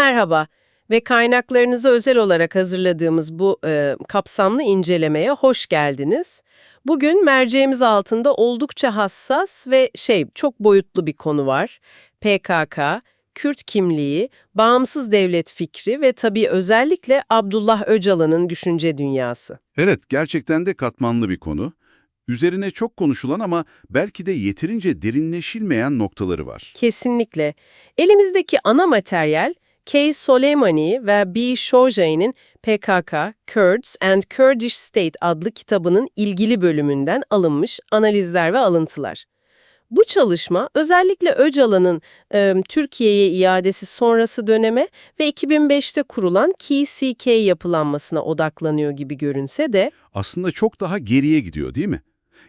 Merhaba ve kaynaklarınızı özel olarak hazırladığımız bu e, kapsamlı incelemeye hoş geldiniz. Bugün merceğimiz altında oldukça hassas ve şey çok boyutlu bir konu var. PKK, Kürt kimliği, bağımsız devlet fikri ve tabii özellikle Abdullah Öcalan'ın düşünce dünyası. Evet, gerçekten de katmanlı bir konu. Üzerine çok konuşulan ama belki de yeterince derinleşilmeyen noktaları var. Kesinlikle. Elimizdeki ana materyal K. Soleimani ve B. Shojaei'nin PKK, Kurds and Kurdish State adlı kitabının ilgili bölümünden alınmış analizler ve alıntılar. Bu çalışma özellikle Öcalan'ın e, Türkiye'ye iadesi sonrası döneme ve 2005'te kurulan KCK yapılanmasına odaklanıyor gibi görünse de Aslında çok daha geriye gidiyor değil mi?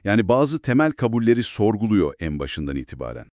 Yani bazı temel kabulleri sorguluyor en başından itibaren.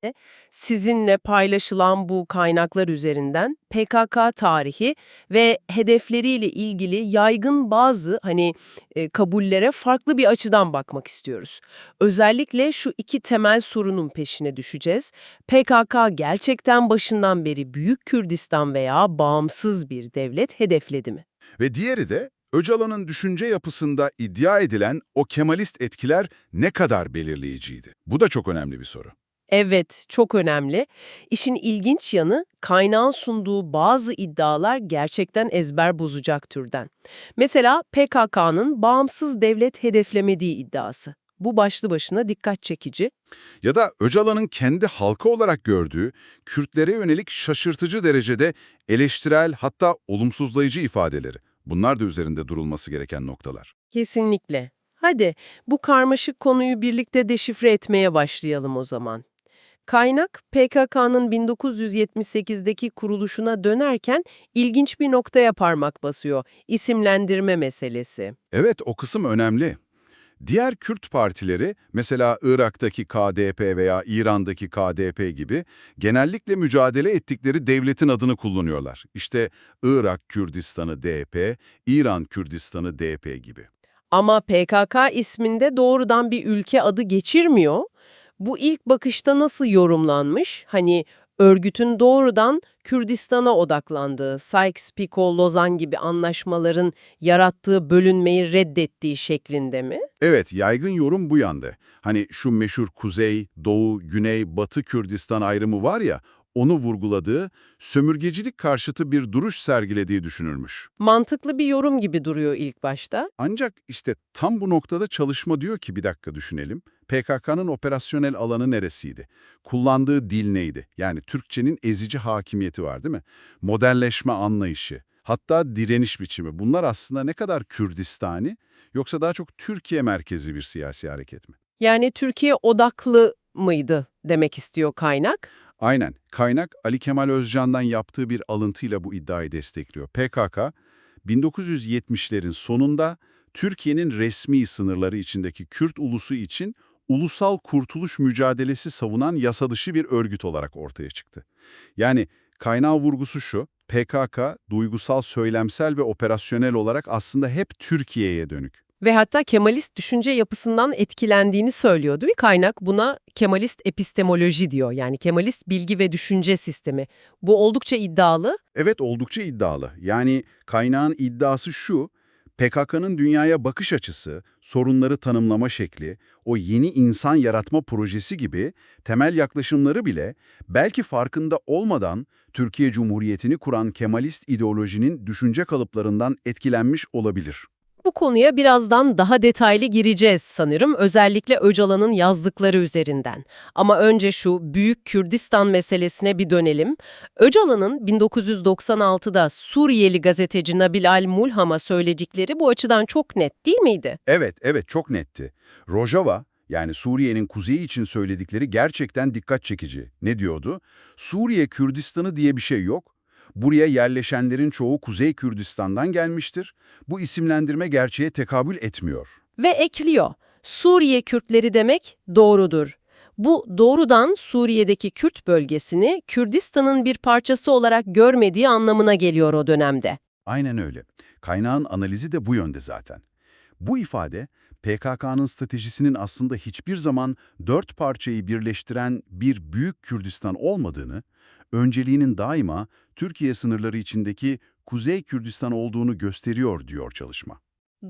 sizinle paylaşılan bu kaynaklar üzerinden PKK tarihi ve hedefleriyle ilgili yaygın bazı hani e, kabullere farklı bir açıdan bakmak istiyoruz. Özellikle şu iki temel sorunun peşine düşeceğiz. PKK gerçekten başından beri Büyük Kürdistan veya bağımsız bir devlet hedefledi mi? Ve diğeri de Öcalan'ın düşünce yapısında iddia edilen o Kemalist etkiler ne kadar belirleyiciydi? Bu da çok önemli bir soru. Evet, çok önemli. İşin ilginç yanı kaynağın sunduğu bazı iddialar gerçekten ezber bozacak türden. Mesela PKK'nın bağımsız devlet hedeflemediği iddiası. Bu başlı başına dikkat çekici. Ya da Öcalan'ın kendi halkı olarak gördüğü Kürtlere yönelik şaşırtıcı derecede eleştirel hatta olumsuzlayıcı ifadeleri. Bunlar da üzerinde durulması gereken noktalar. Kesinlikle. Hadi bu karmaşık konuyu birlikte deşifre etmeye başlayalım o zaman. Kaynak PKK'nın 1978'deki kuruluşuna dönerken ilginç bir noktaya parmak basıyor. İsimlendirme meselesi. Evet, o kısım önemli. Diğer Kürt partileri, mesela Irak'taki KDP veya İran'daki KDP gibi genellikle mücadele ettikleri devletin adını kullanıyorlar. İşte Irak Kürdistan'ı DP, İran Kürdistan'ı DP gibi. Ama PKK isminde doğrudan bir ülke adı geçirmiyor. Bu ilk bakışta nasıl yorumlanmış? Hani örgütün doğrudan Kürdistan'a odaklandığı, Sykes-Picot-Lozan gibi anlaşmaların yarattığı bölünmeyi reddettiği şeklinde mi? Evet, yaygın yorum bu yanda. Hani şu meşhur Kuzey, Doğu, Güney, Batı Kürdistan ayrımı var ya, onu vurguladığı, sömürgecilik karşıtı bir duruş sergilediği düşünülmüş. Mantıklı bir yorum gibi duruyor ilk başta. Ancak işte tam bu noktada çalışma diyor ki bir dakika düşünelim. PKK'nın operasyonel alanı neresiydi? Kullandığı dil neydi? Yani Türkçenin ezici hakimiyeti var değil mi? Modernleşme anlayışı, hatta direniş biçimi. Bunlar aslında ne kadar Kürdistani yoksa daha çok Türkiye merkezi bir siyasi hareket mi? Yani Türkiye odaklı mıydı demek istiyor kaynak. Aynen. Kaynak Ali Kemal Özcan'dan yaptığı bir alıntıyla bu iddiayı destekliyor. PKK, 1970'lerin sonunda Türkiye'nin resmi sınırları içindeki Kürt ulusu için ulusal kurtuluş mücadelesi savunan yasadışı bir örgüt olarak ortaya çıktı. Yani kaynağı vurgusu şu, PKK duygusal, söylemsel ve operasyonel olarak aslında hep Türkiye'ye dönük. Ve hatta Kemalist düşünce yapısından etkilendiğini söylüyordu. Bir kaynak buna Kemalist epistemoloji diyor. Yani Kemalist bilgi ve düşünce sistemi. Bu oldukça iddialı. Evet oldukça iddialı. Yani kaynağın iddiası şu, PKK'nın dünyaya bakış açısı, sorunları tanımlama şekli, o yeni insan yaratma projesi gibi temel yaklaşımları bile belki farkında olmadan Türkiye Cumhuriyeti'ni kuran Kemalist ideolojinin düşünce kalıplarından etkilenmiş olabilir. Bu konuya birazdan daha detaylı gireceğiz sanırım. Özellikle Öcalan'ın yazdıkları üzerinden. Ama önce şu Büyük Kürdistan meselesine bir dönelim. Öcalan'ın 1996'da Suriyeli gazeteci Nabil Al-Mulham'a söyledikleri bu açıdan çok net değil miydi? Evet, evet çok netti. Rojava, yani Suriye'nin kuzeyi için söyledikleri gerçekten dikkat çekici. Ne diyordu? Suriye Kürdistan'ı diye bir şey yok. Buraya yerleşenlerin çoğu Kuzey Kürdistan'dan gelmiştir. Bu isimlendirme gerçeğe tekabül etmiyor. Ve ekliyor. Suriye Kürtleri demek doğrudur. Bu doğrudan Suriye'deki Kürt bölgesini Kürdistan'ın bir parçası olarak görmediği anlamına geliyor o dönemde. Aynen öyle. Kaynağın analizi de bu yönde zaten. Bu ifade, PKK'nın stratejisinin aslında hiçbir zaman dört parçayı birleştiren bir büyük Kürdistan olmadığını, önceliğinin daima Türkiye sınırları içindeki Kuzey Kürdistan olduğunu gösteriyor diyor çalışma.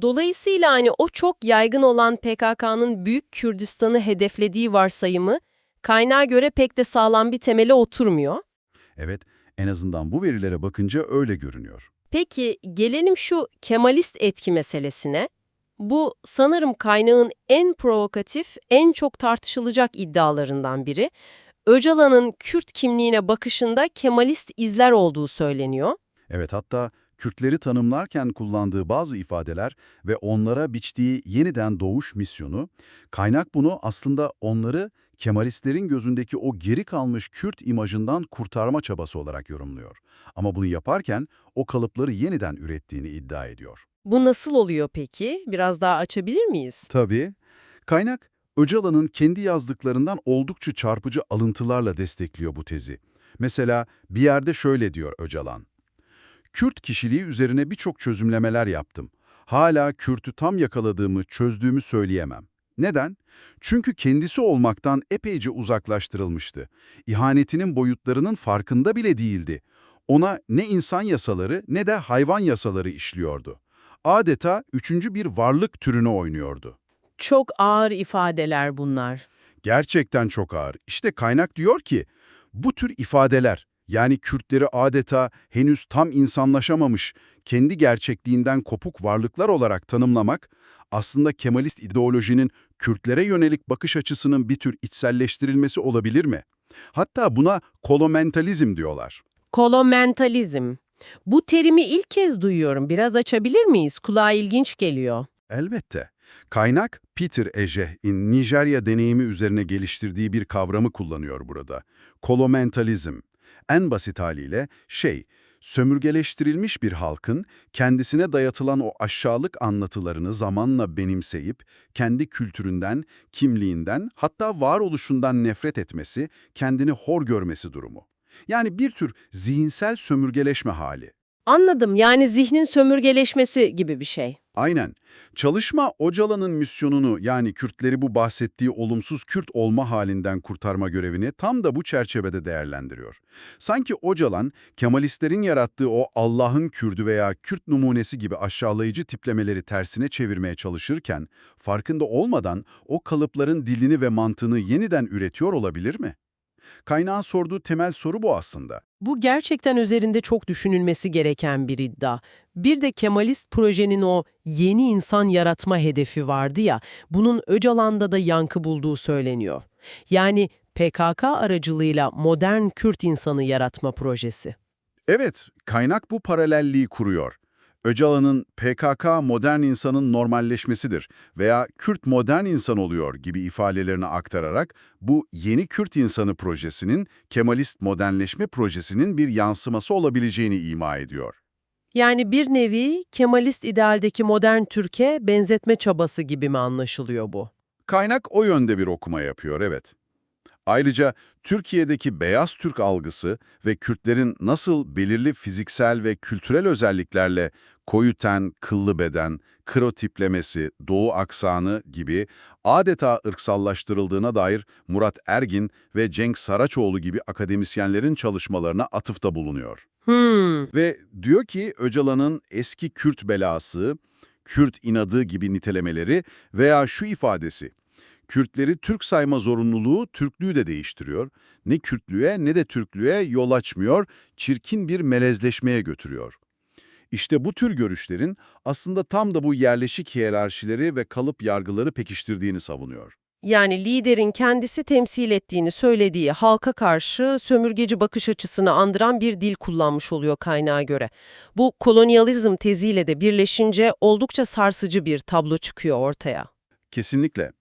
Dolayısıyla hani o çok yaygın olan PKK'nın Büyük Kürdistan'ı hedeflediği varsayımı kaynağa göre pek de sağlam bir temele oturmuyor. Evet, en azından bu verilere bakınca öyle görünüyor. Peki gelelim şu Kemalist etki meselesine. Bu sanırım kaynağın en provokatif, en çok tartışılacak iddialarından biri. Öcalan'ın Kürt kimliğine bakışında Kemalist izler olduğu söyleniyor. Evet, hatta Kürtleri tanımlarken kullandığı bazı ifadeler ve onlara biçtiği yeniden doğuş misyonu, kaynak bunu aslında onları Kemalistlerin gözündeki o geri kalmış Kürt imajından kurtarma çabası olarak yorumluyor. Ama bunu yaparken o kalıpları yeniden ürettiğini iddia ediyor. Bu nasıl oluyor peki? Biraz daha açabilir miyiz? Tabii. Kaynak, Öcalan'ın kendi yazdıklarından oldukça çarpıcı alıntılarla destekliyor bu tezi. Mesela bir yerde şöyle diyor Öcalan. Kürt kişiliği üzerine birçok çözümlemeler yaptım. Hala Kürt'ü tam yakaladığımı, çözdüğümü söyleyemem. Neden? Çünkü kendisi olmaktan epeyce uzaklaştırılmıştı. İhanetinin boyutlarının farkında bile değildi. Ona ne insan yasaları ne de hayvan yasaları işliyordu. Adeta üçüncü bir varlık türünü oynuyordu. Çok ağır ifadeler bunlar. Gerçekten çok ağır. İşte kaynak diyor ki, bu tür ifadeler, yani Kürtleri adeta henüz tam insanlaşamamış, kendi gerçekliğinden kopuk varlıklar olarak tanımlamak, aslında Kemalist ideolojinin Kürtlere yönelik bakış açısının bir tür içselleştirilmesi olabilir mi? Hatta buna kolomentalizm diyorlar. Kolomentalizm. Bu terimi ilk kez duyuyorum. Biraz açabilir miyiz? Kulağa ilginç geliyor. Elbette. Kaynak, Peter Ejeh'in Nijerya deneyimi üzerine geliştirdiği bir kavramı kullanıyor burada. Kolomentalizm. En basit haliyle şey, sömürgeleştirilmiş bir halkın kendisine dayatılan o aşağılık anlatılarını zamanla benimseyip kendi kültüründen, kimliğinden hatta varoluşundan nefret etmesi, kendini hor görmesi durumu. Yani bir tür zihinsel sömürgeleşme hali. Anladım. Yani zihnin sömürgeleşmesi gibi bir şey. Aynen. Çalışma Öcalan'ın misyonunu yani Kürtleri bu bahsettiği olumsuz Kürt olma halinden kurtarma görevini tam da bu çerçevede değerlendiriyor. Sanki Öcalan, Kemalistlerin yarattığı o Allah'ın Kürdü veya Kürt numunesi gibi aşağılayıcı tiplemeleri tersine çevirmeye çalışırken, farkında olmadan o kalıpların dilini ve mantığını yeniden üretiyor olabilir mi? Kaynağın sorduğu temel soru bu aslında. Bu gerçekten üzerinde çok düşünülmesi gereken bir iddia. Bir de Kemalist projenin o yeni insan yaratma hedefi vardı ya, bunun Öcalan'da da yankı bulduğu söyleniyor. Yani PKK aracılığıyla modern Kürt insanı yaratma projesi. Evet, kaynak bu paralelliği kuruyor. Öcalan'ın PKK modern insanın normalleşmesidir veya Kürt modern insan oluyor gibi ifadelerini aktararak bu yeni Kürt insanı projesinin Kemalist modernleşme projesinin bir yansıması olabileceğini ima ediyor. Yani bir nevi Kemalist idealdeki modern Türkiye benzetme çabası gibi mi anlaşılıyor bu? Kaynak o yönde bir okuma yapıyor, evet. Ayrıca Türkiye'deki beyaz Türk algısı ve Kürtlerin nasıl belirli fiziksel ve kültürel özelliklerle koyu ten, kıllı beden, kro tiplemesi, doğu aksanı gibi adeta ırksallaştırıldığına dair Murat Ergin ve Cenk Saraçoğlu gibi akademisyenlerin çalışmalarına atıfta bulunuyor. Hmm, Ve diyor ki Öcalan'ın eski Kürt belası, Kürt inadı gibi nitelemeleri veya şu ifadesi, Kürtleri Türk sayma zorunluluğu Türklüğü de değiştiriyor. Ne Kürtlüğe ne de Türklüğe yol açmıyor, çirkin bir melezleşmeye götürüyor. İşte bu tür görüşlerin aslında tam da bu yerleşik hiyerarşileri ve kalıp yargıları pekiştirdiğini savunuyor. yani liderin kendisi temsil ettiğini söylediği halka karşı sömürgeci bakış açısını andıran bir dil kullanmış oluyor kaynağa göre. Bu kolonyalizm teziyle de birleşince oldukça sarsıcı bir tablo çıkıyor ortaya. Kesinlikle.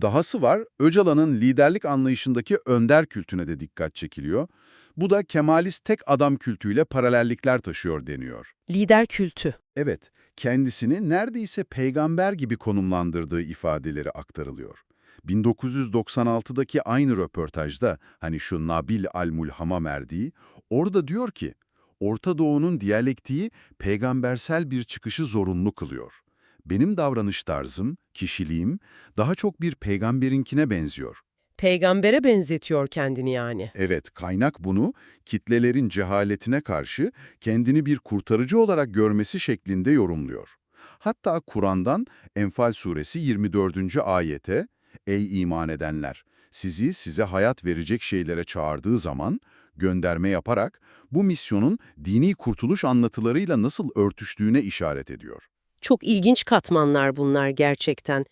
Dahası var, Öcalan'ın liderlik anlayışındaki önder kültüne de dikkat çekiliyor. Bu da Kemalist tek adam kültüyle paralellikler taşıyor deniyor. Lider kültü. Evet, kendisini neredeyse peygamber gibi konumlandırdığı ifadeleri aktarılıyor. 1996'daki aynı röportajda, hani şu Nabil al-Mulham'a verdiği, orada diyor ki, Orta Doğu'nun diyalektiği peygambersel bir çıkışı zorunlu kılıyor. benim davranış tarzım, kişiliğim daha çok bir peygamberinkine benziyor. Peygambere benzetiyor kendini yani. Evet, kaynak bunu kitlelerin cehaletine karşı kendini bir kurtarıcı olarak görmesi şeklinde yorumluyor. Hatta Kur'an'dan Enfal suresi 24. ayete, Ey iman edenler! Sizi size hayat verecek şeylere çağırdığı zaman gönderme yaparak bu misyonun dini kurtuluş anlatılarıyla nasıl örtüştüğüne işaret ediyor. Çok ilginç katmanlar bunlar gerçekten.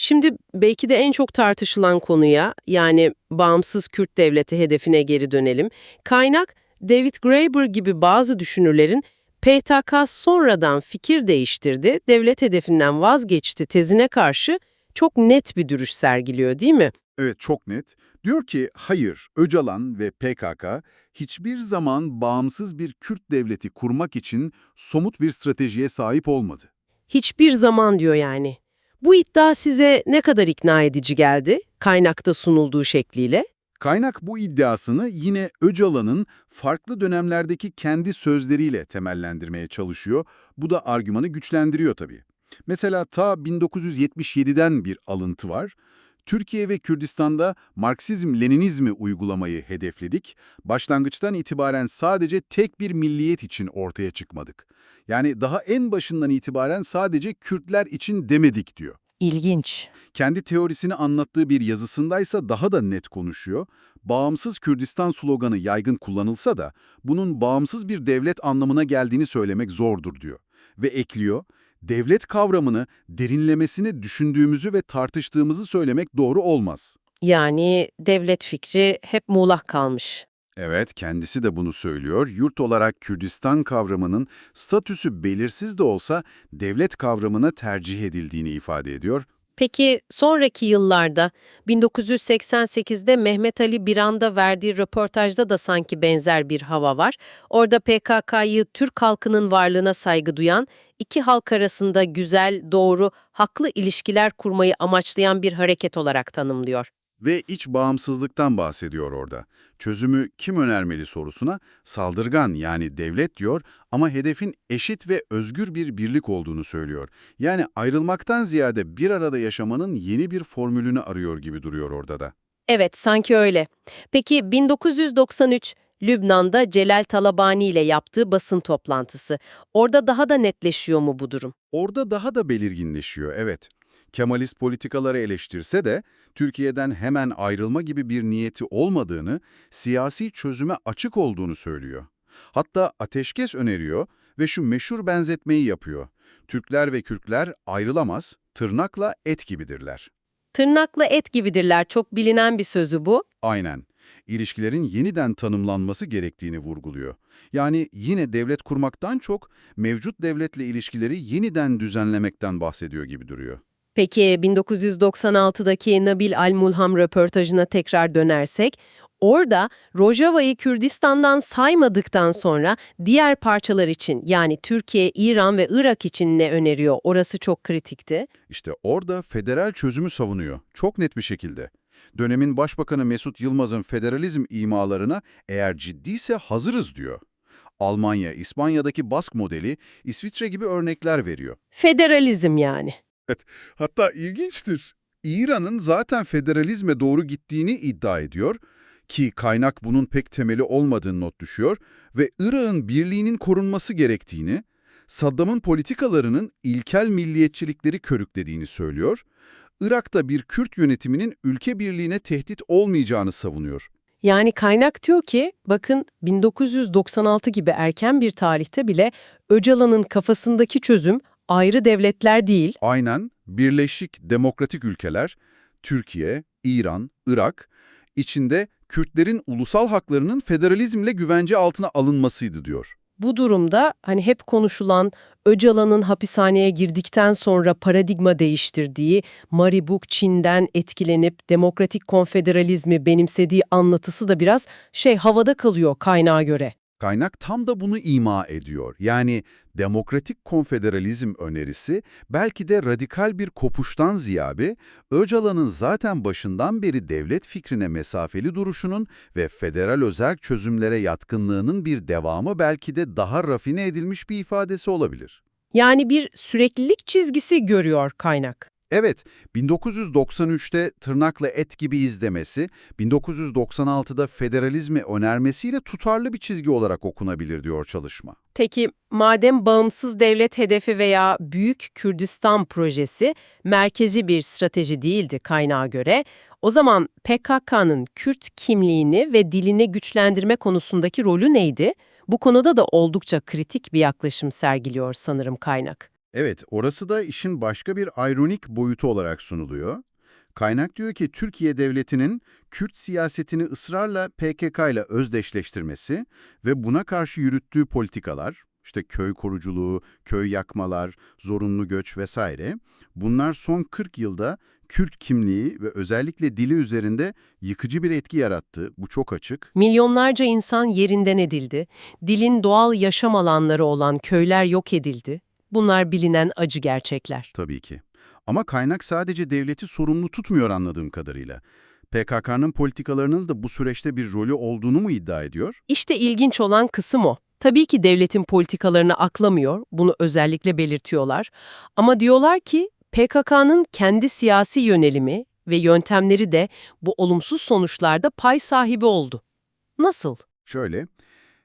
Şimdi belki de en çok tartışılan konuya yani bağımsız Kürt devleti hedefine geri dönelim. Kaynak David Graeber gibi bazı düşünürlerin PTK sonradan fikir değiştirdi, devlet hedefinden vazgeçti tezine karşı çok net bir duruş sergiliyor değil mi? Evet, çok net. Diyor ki, hayır, Öcalan ve PKK hiçbir zaman bağımsız bir Kürt devleti kurmak için somut bir stratejiye sahip olmadı. Hiçbir zaman diyor yani. Bu iddia size ne kadar ikna edici geldi kaynakta sunulduğu şekliyle? Kaynak bu iddiasını yine Öcalan'ın farklı dönemlerdeki kendi sözleriyle temellendirmeye çalışıyor. Bu da argümanı güçlendiriyor tabii. Mesela ta 1977'den bir alıntı var. Türkiye ve Kürdistan'da Marksizm-Leninizmi uygulamayı hedefledik. Başlangıçtan itibaren sadece tek bir milliyet için ortaya çıkmadık. Yani daha en başından itibaren sadece Kürtler için demedik diyor. İlginç. Kendi teorisini anlattığı bir yazısındaysa daha da net konuşuyor. Bağımsız Kürdistan sloganı yaygın kullanılsa da bunun bağımsız bir devlet anlamına geldiğini söylemek zordur diyor. Ve ekliyor, devlet kavramını derinlemesine düşündüğümüzü ve tartıştığımızı söylemek doğru olmaz. Yani devlet fikri hep muğlak kalmış. Evet, kendisi de bunu söylüyor. Yurt olarak Kürdistan kavramının statüsü belirsiz de olsa devlet kavramına tercih edildiğini ifade ediyor. Peki sonraki yıllarda 1988'de Mehmet Ali Biran'da verdiği röportajda da sanki benzer bir hava var. Orada PKK'yı Türk halkının varlığına saygı duyan, iki halk arasında güzel, doğru, haklı ilişkiler kurmayı amaçlayan bir hareket olarak tanımlıyor. Ve iç bağımsızlıktan bahsediyor orada. Çözümü kim önermeli sorusuna saldırgan yani devlet diyor ama hedefin eşit ve özgür bir birlik olduğunu söylüyor. Yani ayrılmaktan ziyade bir arada yaşamanın yeni bir formülünü arıyor gibi duruyor orada da. Evet, sanki öyle. Peki 1993 Lübnan'da Celal Talabani ile yaptığı basın toplantısı. Orada daha da netleşiyor mu bu durum? Orada daha da belirginleşiyor, evet. Kemalist politikaları eleştirse de Türkiye'den hemen ayrılma gibi bir niyeti olmadığını, siyasi çözüme açık olduğunu söylüyor. Hatta ateşkes öneriyor ve şu meşhur benzetmeyi yapıyor. Türkler ve Kürtler ayrılamaz, tırnakla et gibidirler. Tırnakla et gibidirler. Çok bilinen bir sözü bu. Aynen. İlişkilerin yeniden tanımlanması gerektiğini vurguluyor. Yani yine devlet kurmaktan çok mevcut devletle ilişkileri yeniden düzenlemekten bahsediyor gibi duruyor. Peki 1996'daki Nabil Al-Mulham röportajına tekrar dönersek, orada Rojava'yı Kürdistan'dan saymadıktan sonra diğer parçalar için yani Türkiye, İran ve Irak için ne öneriyor? Orası çok kritikti. İşte orada federal çözümü savunuyor. Çok net bir şekilde. Dönemin Başbakanı Mesut Yılmaz'ın federalizm imalarına eğer ciddiyse hazırız diyor. Almanya, İspanya'daki Bask modeli, İsviçre gibi örnekler veriyor. Federalizm yani. Hatta ilginçtir. İran'ın zaten federalizme doğru gittiğini iddia ediyor ki kaynak bunun pek temeli olmadığını not düşüyor ve Irak'ın birliğinin korunması gerektiğini, Saddam'ın politikalarının ilkel milliyetçilikleri körüklediğini söylüyor. Irak'ta bir Kürt yönetiminin ülke birliğine tehdit olmayacağını savunuyor. Yani kaynak diyor ki, bakın 1996 gibi erken bir tarihte bile Öcalan'ın kafasındaki çözüm ayrı devletler değil, Aynen Birleşik Demokratik Ülkeler, Türkiye, İran, Irak içinde Kürtlerin ulusal haklarının federalizmle güvence altına alınmasıydı diyor. Bu durumda hani hep konuşulan Öcalan'ın hapishaneye girdikten sonra paradigma değiştirdiği, Maribuk Çin'den etkilenip demokratik konfederalizmi benimsediği anlatısı da biraz şey havada kalıyor kaynağa göre. Kaynak tam da bunu ima ediyor. Yani demokratik konfederalizm önerisi belki de radikal bir kopuştan ziyade Öcalan'ın zaten başından beri devlet fikrine mesafeli duruşunun ve federal özerk çözümlere yatkınlığının bir devamı belki de daha rafine edilmiş bir ifadesi olabilir. Yani bir süreklilik çizgisi görüyor kaynak. Evet, 1993'te tırnakla et gibi izlemesi, 1996'da federalizmi önermesiyle tutarlı bir çizgi olarak okunabilir diyor çalışma. Peki madem bağımsız devlet hedefi veya Büyük Kürdistan projesi merkezi bir strateji değildi kaynağa göre, o zaman PKK'nın Kürt kimliğini ve dilini güçlendirme konusundaki rolü neydi? Bu konuda da oldukça kritik bir yaklaşım sergiliyor sanırım kaynak. Evet, orası da işin başka bir ironik boyutu olarak sunuluyor. Kaynak diyor ki Türkiye Devleti'nin Kürt siyasetini ısrarla PKK ile özdeşleştirmesi ve buna karşı yürüttüğü politikalar, işte köy koruculuğu, köy yakmalar, zorunlu göç vesaire, bunlar son 40 yılda Kürt kimliği ve özellikle dili üzerinde yıkıcı bir etki yarattı. Bu çok açık. Milyonlarca insan yerinden edildi, dilin doğal yaşam alanları olan köyler yok edildi. Bunlar bilinen acı gerçekler. Tabii ki. Ama kaynak sadece devleti sorumlu tutmuyor anladığım kadarıyla. PKK'nın politikalarının da bu süreçte bir rolü olduğunu mu iddia ediyor? İşte ilginç olan kısım o. Tabii ki devletin politikalarını aklamıyor, bunu özellikle belirtiyorlar. Ama diyorlar ki PKK'nın kendi siyasi yönelimi ve yöntemleri de bu olumsuz sonuçlarda pay sahibi oldu. Nasıl? Şöyle,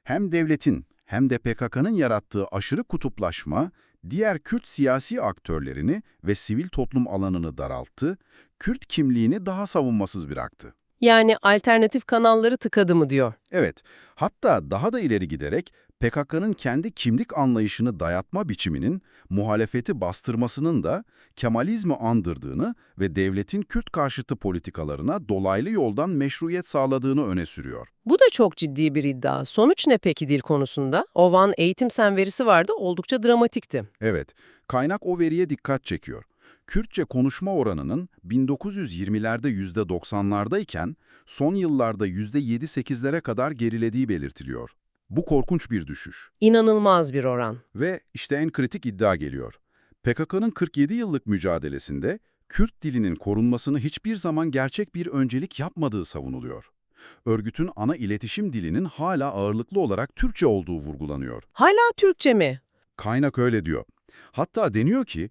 hem devletin hem de PKK'nın yarattığı aşırı kutuplaşma, diğer Kürt siyasi aktörlerini ve sivil toplum alanını daralttı, Kürt kimliğini daha savunmasız bıraktı. Yani alternatif kanalları tıkadı mı diyor. Evet, hatta daha da ileri giderek PKK'nın kendi kimlik anlayışını dayatma biçiminin muhalefeti bastırmasının da Kemalizmi andırdığını ve devletin Kürt karşıtı politikalarına dolaylı yoldan meşruiyet sağladığını öne sürüyor. Bu da çok ciddi bir iddia. Sonuç ne peki dil konusunda? Ovan eğitim sen verisi vardı, oldukça dramatikti. Evet, kaynak o veriye dikkat çekiyor. Kürtçe konuşma oranının 1920'lerde %90'lardayken son yıllarda %7-8'lere kadar gerilediği belirtiliyor. Bu korkunç bir düşüş. İnanılmaz bir oran. Ve işte en kritik iddia geliyor. PKK'nın 47 yıllık mücadelesinde Kürt dilinin korunmasını hiçbir zaman gerçek bir öncelik yapmadığı savunuluyor. Örgütün ana iletişim dilinin hala ağırlıklı olarak Türkçe olduğu vurgulanıyor. Hala Türkçe mi? Kaynak öyle diyor. Hatta deniyor ki,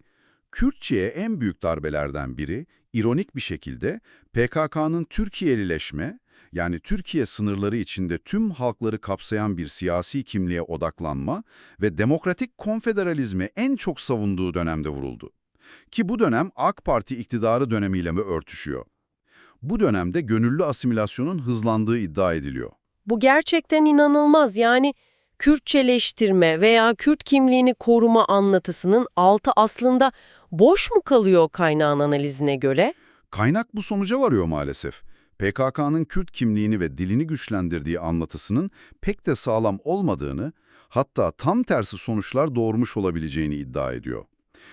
Kürtçe'ye en büyük darbelerden biri, ironik bir şekilde PKK'nın Türkiye'lileşme, yani Türkiye sınırları içinde tüm halkları kapsayan bir siyasi kimliğe odaklanma ve demokratik konfederalizmi en çok savunduğu dönemde vuruldu. Ki bu dönem AK Parti iktidarı dönemiyle mi örtüşüyor? Bu dönemde gönüllü asimilasyonun hızlandığı iddia ediliyor. Bu gerçekten inanılmaz. Yani Kürtçeleştirme veya Kürt kimliğini koruma anlatısının altı aslında boş mu kalıyor kaynağın analizine göre? Kaynak bu sonuca varıyor maalesef. PKK'nın Kürt kimliğini ve dilini güçlendirdiği anlatısının pek de sağlam olmadığını, hatta tam tersi sonuçlar doğurmuş olabileceğini iddia ediyor.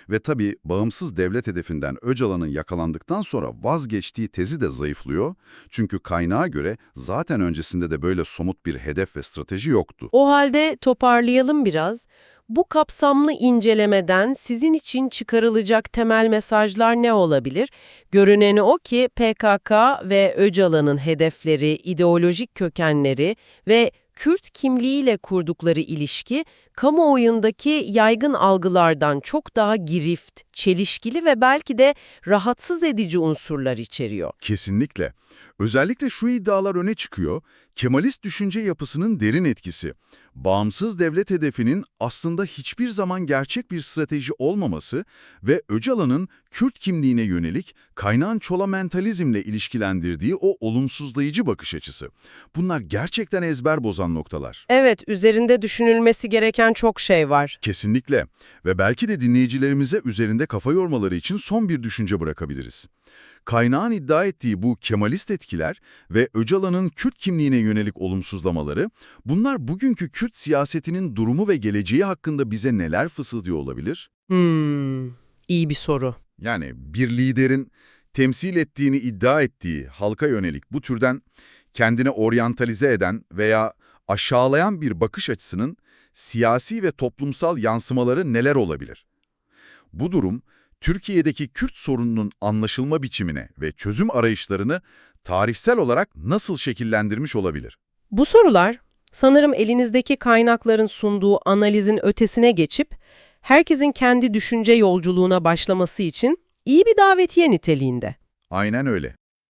Ve tabii bağımsız devlet hedefinden Öcalan'ın yakalandıktan sonra vazgeçtiği tezi de zayıflıyor. Çünkü kaynağa göre zaten öncesinde de böyle somut bir hedef ve strateji yoktu. O halde toparlayalım biraz. Bu kapsamlı incelemeden sizin için çıkarılacak temel mesajlar ne olabilir? Görüneni o ki PKK ve Öcalan'ın hedefleri, ideolojik kökenleri ve Kürt kimliğiyle kurdukları ilişki, kamuoyundaki yaygın algılardan çok daha girift, çelişkili ve belki de rahatsız edici unsurlar içeriyor. Kesinlikle. Özellikle şu iddialar öne çıkıyor. Kemalist düşünce yapısının derin etkisi. Bağımsız devlet hedefinin aslında hiçbir zaman gerçek bir strateji olmaması ve Öcalan'ın Kürt kimliğine yönelik kaynağın çola mentalizmle ilişkilendirdiği o olumsuzlayıcı bakış açısı. Bunlar gerçekten ezber bozan noktalar. Evet, üzerinde düşünülmesi gereken çok şey var. Kesinlikle. Ve belki de dinleyicilerimize üzerinde kafa yormaları için son bir düşünce bırakabiliriz. Kaynağın iddia ettiği bu Kemalist etkiler ve Öcalan'ın Kürt kimliğine yönelik olumsuzlamaları, bunlar bugünkü Kürt siyasetinin durumu ve geleceği hakkında bize neler fısıldıyor olabilir? Hmm, iyi bir soru. Yani bir liderin temsil ettiğini iddia ettiği halka yönelik bu türden kendine oryantalize eden veya aşağılayan bir bakış açısının siyasi ve toplumsal yansımaları neler olabilir? Bu durum, Türkiye'deki Kürt sorununun anlaşılma biçimine ve çözüm arayışlarını tarihsel olarak nasıl şekillendirmiş olabilir? Bu sorular sanırım elinizdeki kaynakların sunduğu analizin ötesine geçip herkesin kendi düşünce yolculuğuna başlaması için iyi bir davetiye niteliğinde. Aynen öyle.